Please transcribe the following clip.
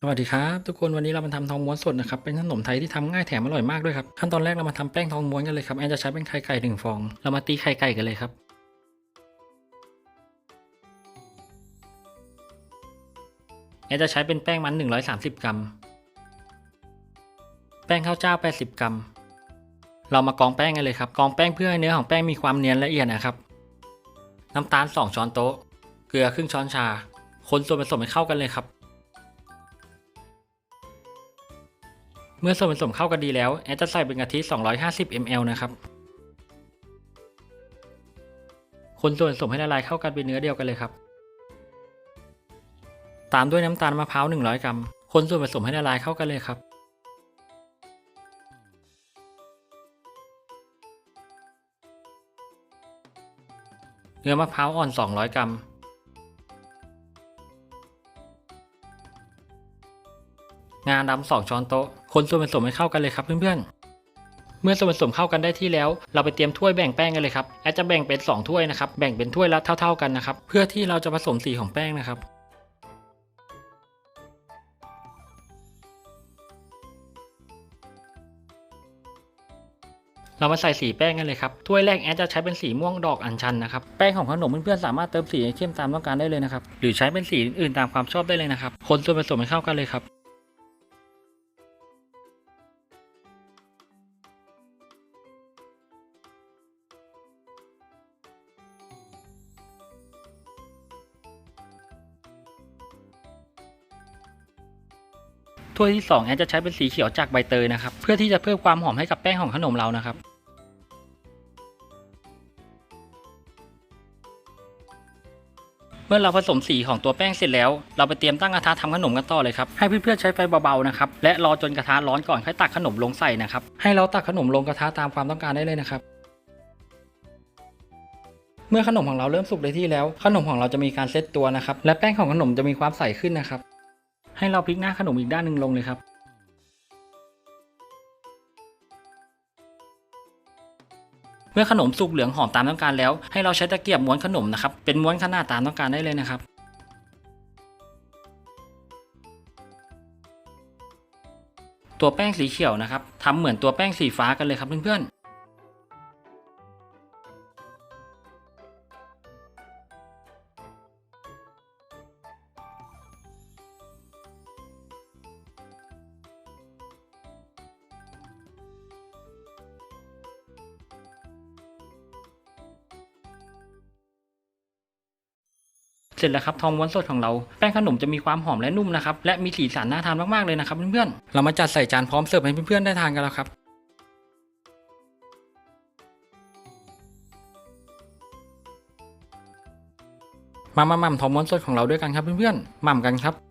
สวัสดีครับทุกคนวันนี้เรามาทำทองม้วนสดนะครับเป็นขนมไทยที่ทำง่ายแถมอร่อยมากด้วยครับขั้นตอนแรกเรามาทำแป้งทองม้วนกันเลยครับแอนจะใช้เป็นไข่ไก่หนึ่งฟอง เรามาตีไข่ไก่กันเลยครับ แอนจะใช้เป็นแป้งมัน 130 กรัม แป้งข้าวเจ้า 80 กรัม เรามากองแป้งกันเลยครับกองแป้งเพื่อให้เนื้อของแป้งมีความเนียนละเอียดนะครับ น้ำตาล 2 ช้อนโต๊ะ เกลือครึ่งช้อนชา คนส่วนผสมให้เข้ากันเลยครับ เมื่อส่วนผสมเข้ากันดีแล้วแอดจะใส่เป็นกะทิ 250 ml นะครับ คนส่วนผสมให้ละลายเข้ากันเป็นเนื้อเดียวกันเลยครับ ตามด้วยน้ำตาลมะพร้าว 100 กรัม คนส่วนผสมให้ละลายเข้ากันเลยครับ เนื้อมะพร้าวอ่อน 200 กรัม งาดำสองช้อนโต๊ะ คนส่วนผสมให้เข้ากันเลยครับเพื่อนๆ เมื่อส่วนผสมเข้ากันได้ที่แล้ว เราไปเตรียมถ้วยแบ่งแป้งกันเลยครับแอดจะแบ่งเป็น 2 ถ้วยนะครับ แบ่งเป็นถ้วยละเท่า ๆกันนะครับ เพื่อที่เราจะผสมสีของแป้งนะครับเรามาใส่สีแป้งกันเลยครับ ถ้วยแรกแอดจะใช้เป็นสีม่วงดอกอัญชันนะครับ แป้งของขนมเพื่อนๆสามารถเติมสีให้เข้มตามต้องการได้เลยนะครับ หรือใช้เป็นสีอื่นๆตามความชอบได้เลยนะครับ คนส่วนผสมให้เข้ากันเลยครับ ถ้วยที่2แอนจะใช้เป็นสีเขียวจากใบเตยนะครับ เพื่อที่จะเพิ่มความหอมให้กับแป้งของขนมเรานะครับเมื่อเราผสมสีของตัวแป้งเสร็จแล้ว เราไปเตรียมตั้งกระทะทำขนมกันต่อเลยครับให้เพื่อนๆใช้ไฟเบาๆนะครับและรอจนกระทะร้อนก่อนค่อยตักขนมลงใส่นะครับให้เราตักขนมลงกระทะตามความต้องการได้เลยนะครับ เมื่อขนมของเราเริ่มสุกได้ที่แล้ว ขนมของเราจะมีการเซตตัวนะครับและแป้งของขนมจะมีความใสขึ้นนะครับ ให้เราพลิกหน้าขนมอีกด้านหนึ่งลงเลยครับ เมื่อขนมสุกเหลืองหอมตามต้องการแล้ว ให้เราใช้ตะเกียบม้วนขนมนะครับ เป็นม้วนขนาดตามต้องการได้เลยนะครับตัวแป้งสีเขียวนะครับทำเหมือนตัวแป้งสีฟ้ากันเลยครับเพื่อนๆ เสร็จแล้วครับทองม้วนสดของเราแป้งขนมจะมีความหอมและนุ่มนะครับและมีสีสันน่าทานมากๆเลยนะครับเพื่อนๆเรามาจัดใส่จานพร้อมเสิร์ฟให้เพื่อนๆได้ทานกันแล้วครับมามาหม่ำทองม้วนสดของเราด้วยกันครับเพื่อนๆหม่ำกันครับ